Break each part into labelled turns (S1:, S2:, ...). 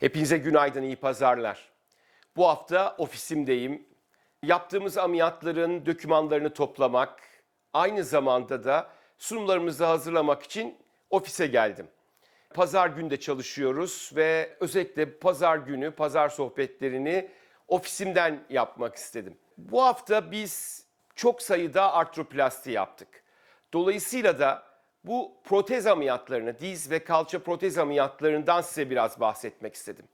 S1: Hepinize günaydın, iyi pazarlar. Bu hafta ofisimdeyim. Yaptığımız ameliyatların dokümanlarını toplamak, aynı zamanda da sunumlarımızı hazırlamak için ofise geldim. Pazar günü de çalışıyoruz ve özellikle pazar günü pazar sohbetlerini ofisimden yapmak istedim. Bu hafta biz çok sayıda artroplasti yaptık. Dolayısıyla da bu protez ameliyatlarını, diz ve kalça protez ameliyatlarından size biraz bahsetmek istedim.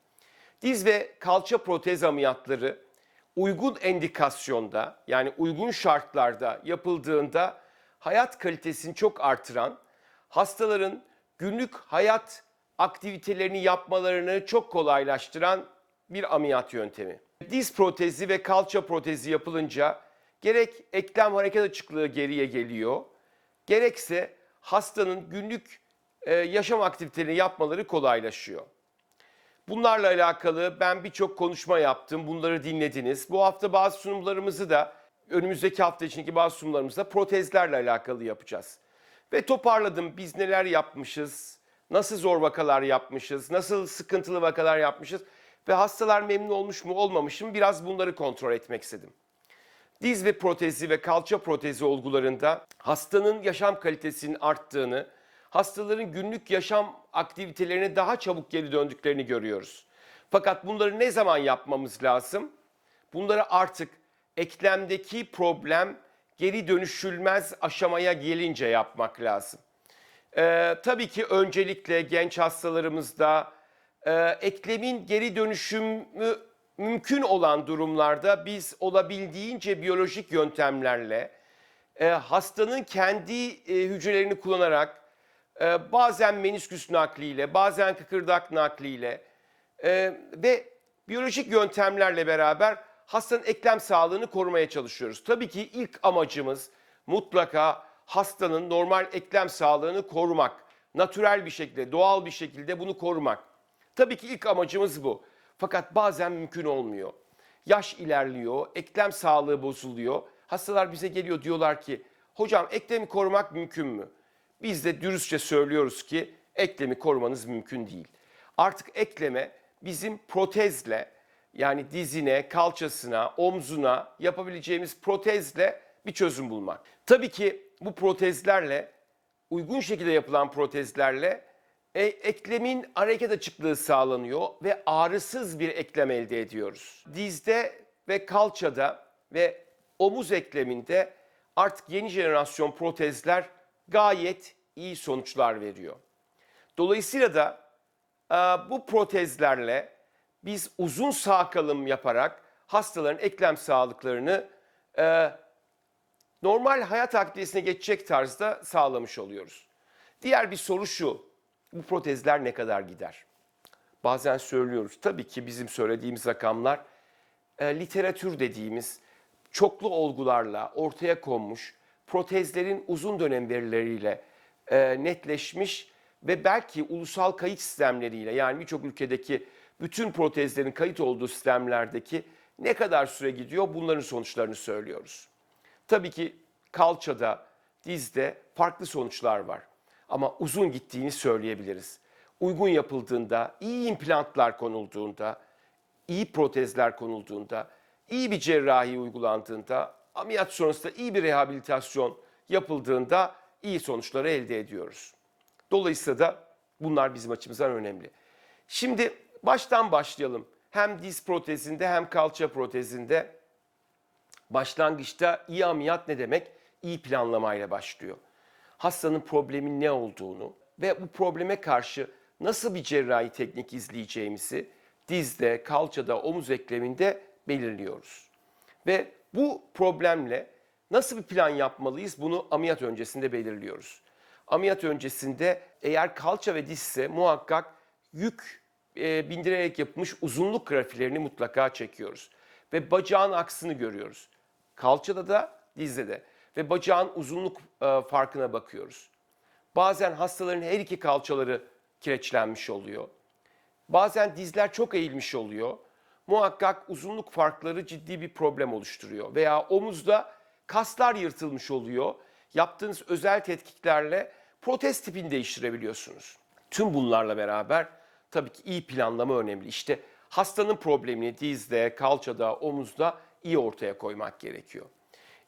S1: Diz ve kalça protez ameliyatları uygun endikasyonda yani uygun şartlarda yapıldığında hayat kalitesini çok artıran, hastaların günlük hayat aktivitelerini yapmalarını çok kolaylaştıran bir ameliyat yöntemi. Diz protezi ve kalça protezi yapılınca gerek eklem hareket açıklığı geriye geliyor, gerekse hastanın günlük e, yaşam aktivitelerini yapmaları kolaylaşıyor. Bunlarla alakalı ben birçok konuşma yaptım. Bunları dinlediniz. Bu hafta bazı sunumlarımızı da önümüzdeki hafta içindeki bazı sunumlarımızda protezlerle alakalı yapacağız. Ve toparladım biz neler yapmışız, nasıl zor vakalar yapmışız, nasıl sıkıntılı vakalar yapmışız ve hastalar memnun olmuş mu olmamış mı biraz bunları kontrol etmek istedim. Diz ve protezi ve kalça protezi olgularında hastanın yaşam kalitesinin arttığını, hastaların günlük yaşam aktivitelerine daha çabuk geri döndüklerini görüyoruz. Fakat bunları ne zaman yapmamız lazım? Bunları artık eklemdeki problem geri dönüşülmez aşamaya gelince yapmak lazım. Ee, tabii ki öncelikle genç hastalarımızda e, eklemin geri dönüşümü mümkün olan durumlarda biz olabildiğince biyolojik yöntemlerle e, hastanın kendi e, hücrelerini kullanarak e, bazen menisküs nakliyle, bazen kıkırdak nakliyle e, ve biyolojik yöntemlerle beraber hastanın eklem sağlığını korumaya çalışıyoruz. Tabii ki ilk amacımız mutlaka hastanın normal eklem sağlığını korumak. Natürel bir şekilde, doğal bir şekilde bunu korumak. Tabii ki ilk amacımız bu. Fakat bazen mümkün olmuyor. Yaş ilerliyor, eklem sağlığı bozuluyor. Hastalar bize geliyor diyorlar ki, hocam eklemi korumak mümkün mü? Biz de dürüstçe söylüyoruz ki eklemi korumanız mümkün değil. Artık ekleme bizim protezle yani dizine, kalçasına, omzuna yapabileceğimiz protezle bir çözüm bulmak. Tabii ki bu protezlerle uygun şekilde yapılan protezlerle e, eklemin hareket açıklığı sağlanıyor ve ağrısız bir eklem elde ediyoruz. Dizde ve kalçada ve omuz ekleminde artık yeni jenerasyon protezler gayet iyi sonuçlar veriyor. Dolayısıyla da e, bu protezlerle biz uzun sağ kalım yaparak hastaların eklem sağlıklarını e, normal hayat aktivitesine geçecek tarzda sağlamış oluyoruz. Diğer bir soru şu, bu protezler ne kadar gider? Bazen söylüyoruz, tabii ki bizim söylediğimiz rakamlar e, literatür dediğimiz çoklu olgularla ortaya konmuş protezlerin uzun dönem verileriyle e, netleşmiş ve belki ulusal kayıt sistemleriyle yani birçok ülkedeki bütün protezlerin kayıt olduğu sistemlerdeki ne kadar süre gidiyor bunların sonuçlarını söylüyoruz. Tabii ki kalçada, dizde farklı sonuçlar var. Ama uzun gittiğini söyleyebiliriz. Uygun yapıldığında, iyi implantlar konulduğunda, iyi protezler konulduğunda, iyi bir cerrahi uygulandığında, ameliyat sonrasında iyi bir rehabilitasyon yapıldığında iyi sonuçları elde ediyoruz. Dolayısıyla da bunlar bizim açımızdan önemli. Şimdi baştan başlayalım. Hem diz protezinde hem kalça protezinde başlangıçta iyi ameliyat ne demek? İyi planlamayla başlıyor. Hastanın problemin ne olduğunu ve bu probleme karşı nasıl bir cerrahi teknik izleyeceğimizi dizde, kalçada, omuz ekleminde belirliyoruz. Ve bu problemle nasıl bir plan yapmalıyız bunu ameliyat öncesinde belirliyoruz. Ameliyat öncesinde eğer kalça ve dizse muhakkak yük e, bindirerek yapılmış uzunluk grafilerini mutlaka çekiyoruz. Ve bacağın aksını görüyoruz. Kalçada da dizde de. Ve bacağın uzunluk e, farkına bakıyoruz. Bazen hastaların her iki kalçaları kireçlenmiş oluyor. Bazen dizler çok eğilmiş oluyor. Muhakkak uzunluk farkları ciddi bir problem oluşturuyor. Veya omuzda kaslar yırtılmış oluyor. Yaptığınız özel tetkiklerle protez tipini değiştirebiliyorsunuz. Tüm bunlarla beraber tabii ki iyi planlama önemli. İşte hastanın problemini dizde, kalçada, omuzda iyi ortaya koymak gerekiyor.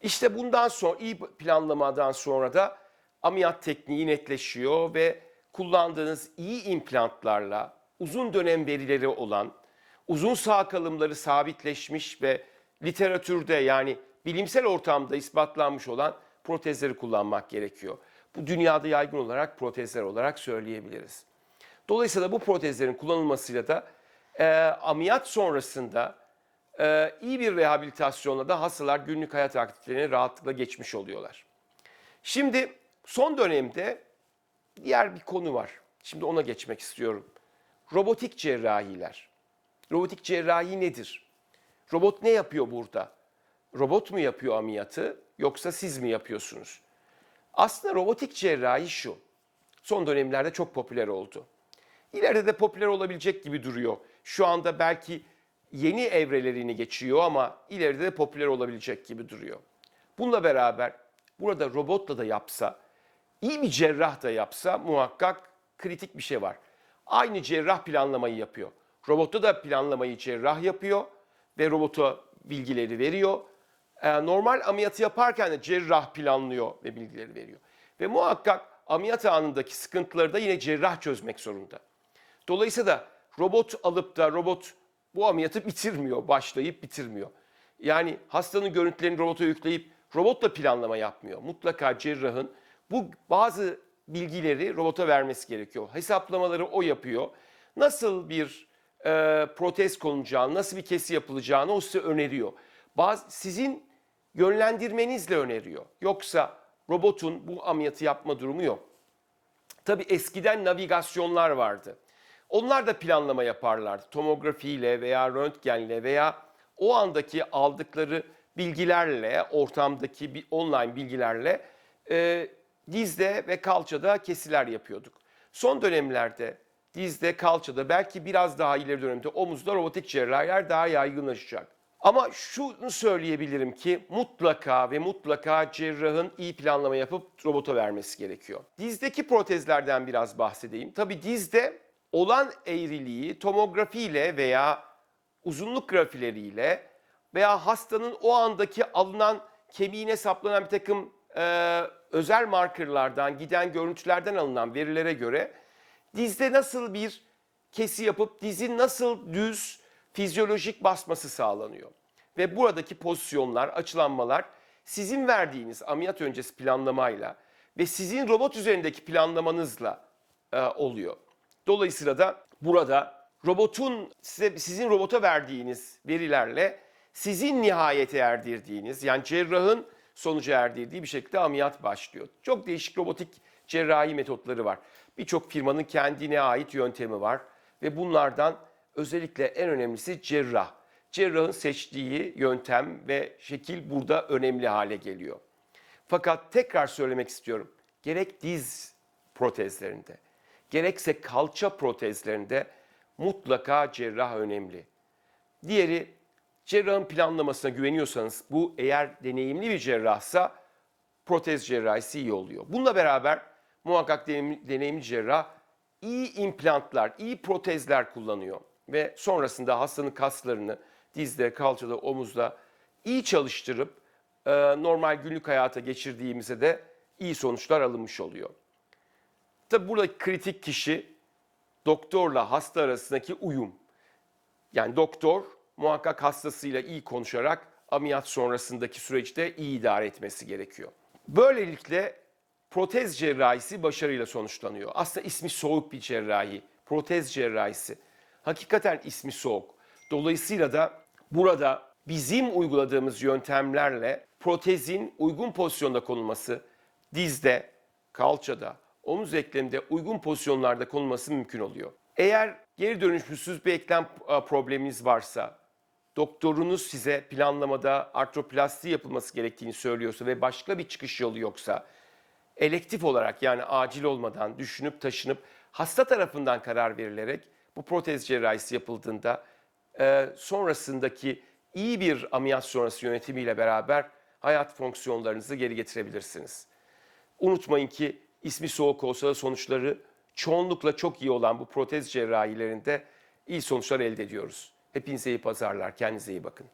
S1: İşte bundan sonra iyi planlamadan sonra da ameliyat tekniği netleşiyor ve kullandığınız iyi implantlarla uzun dönem verileri olan, uzun sağ kalımları sabitleşmiş ve literatürde yani bilimsel ortamda ispatlanmış olan protezleri kullanmak gerekiyor. Bu dünyada yaygın olarak protezler olarak söyleyebiliriz. Dolayısıyla bu protezlerin kullanılmasıyla da e, ameliyat sonrasında e, iyi bir rehabilitasyonla da hastalar günlük hayat aktivitelerini rahatlıkla geçmiş oluyorlar. Şimdi son dönemde diğer bir konu var. Şimdi ona geçmek istiyorum. Robotik cerrahiler. Robotik cerrahi nedir? Robot ne yapıyor burada? Robot mu yapıyor ameliyatı yoksa siz mi yapıyorsunuz? Aslında robotik cerrahi şu. Son dönemlerde çok popüler oldu. İleride de popüler olabilecek gibi duruyor. Şu anda belki yeni evrelerini geçiyor ama ileride de popüler olabilecek gibi duruyor. Bununla beraber burada robotla da yapsa, iyi bir cerrah da yapsa muhakkak kritik bir şey var. Aynı cerrah planlamayı yapıyor. Robotta da planlamayı cerrah yapıyor ve robota bilgileri veriyor. Ee, normal ameliyatı yaparken de cerrah planlıyor ve bilgileri veriyor. Ve muhakkak ameliyat anındaki sıkıntıları da yine cerrah çözmek zorunda. Dolayısıyla da robot alıp da robot bu ameliyatı bitirmiyor, başlayıp bitirmiyor. Yani hastanın görüntülerini robota yükleyip robotla planlama yapmıyor. Mutlaka cerrahın bu bazı bilgileri robota vermesi gerekiyor. Hesaplamaları o yapıyor. Nasıl bir e, protez konulacağını, nasıl bir kesi yapılacağını o size öneriyor. Bazı sizin yönlendirmenizle öneriyor. Yoksa robotun bu ameliyatı yapma durumu yok. Tabii eskiden navigasyonlar vardı. Onlar da planlama yaparlardı. Tomografiyle veya röntgenle veya o andaki aldıkları bilgilerle, ortamdaki bir online bilgilerle e, dizde ve kalçada kesiler yapıyorduk. Son dönemlerde dizde, kalçada belki biraz daha ileri dönemde omuzda robotik cerrahiler daha yaygınlaşacak. Ama şunu söyleyebilirim ki mutlaka ve mutlaka cerrahın iyi planlama yapıp robota vermesi gerekiyor. Dizdeki protezlerden biraz bahsedeyim. Tabii dizde olan eğriliği tomografiyle veya uzunluk grafileriyle veya hastanın o andaki alınan kemiğine saplanan bir takım e, özel markerlardan, giden görüntülerden alınan verilere göre dizde nasıl bir kesi yapıp dizin nasıl düz fizyolojik basması sağlanıyor. Ve buradaki pozisyonlar, açılanmalar sizin verdiğiniz ameliyat öncesi planlamayla ve sizin robot üzerindeki planlamanızla e, oluyor. Dolayısıyla da burada robotun size sizin robota verdiğiniz verilerle sizin nihayete erdirdiğiniz yani cerrahın sonuca erdirdiği bir şekilde ameliyat başlıyor. Çok değişik robotik cerrahi metotları var. Birçok firmanın kendine ait yöntemi var ve bunlardan özellikle en önemlisi cerrah. Cerrahın seçtiği yöntem ve şekil burada önemli hale geliyor. Fakat tekrar söylemek istiyorum. Gerek diz protezlerinde, gerekse kalça protezlerinde mutlaka cerrah önemli. Diğeri cerrahın planlamasına güveniyorsanız bu eğer deneyimli bir cerrahsa protez cerrahisi iyi oluyor. Bununla beraber muhakkak deneyimli, cerrah iyi implantlar, iyi protezler kullanıyor ve sonrasında hastanın kaslarını dizde, kalçada, omuzda iyi çalıştırıp normal günlük hayata geçirdiğimizde de iyi sonuçlar alınmış oluyor. Tabi burada kritik kişi doktorla hasta arasındaki uyum. Yani doktor muhakkak hastasıyla iyi konuşarak ameliyat sonrasındaki süreçte iyi idare etmesi gerekiyor. Böylelikle protez cerrahisi başarıyla sonuçlanıyor. Aslında ismi soğuk bir cerrahi. Protez cerrahisi. Hakikaten ismi soğuk. Dolayısıyla da burada bizim uyguladığımız yöntemlerle protezin uygun pozisyonda konulması dizde, kalçada, omuz ekleminde uygun pozisyonlarda konulması mümkün oluyor. Eğer geri dönüşümsüz bir eklem e, probleminiz varsa, doktorunuz size planlamada artroplasti yapılması gerektiğini söylüyorsa ve başka bir çıkış yolu yoksa, elektif olarak yani acil olmadan düşünüp taşınıp hasta tarafından karar verilerek bu protez cerrahisi yapıldığında e, sonrasındaki iyi bir ameliyat sonrası yönetimiyle beraber hayat fonksiyonlarınızı geri getirebilirsiniz. Unutmayın ki ismi soğuk olsa da sonuçları çoğunlukla çok iyi olan bu protez cerrahilerinde iyi sonuçlar elde ediyoruz. Hepinize iyi pazarlar. Kendinize iyi bakın.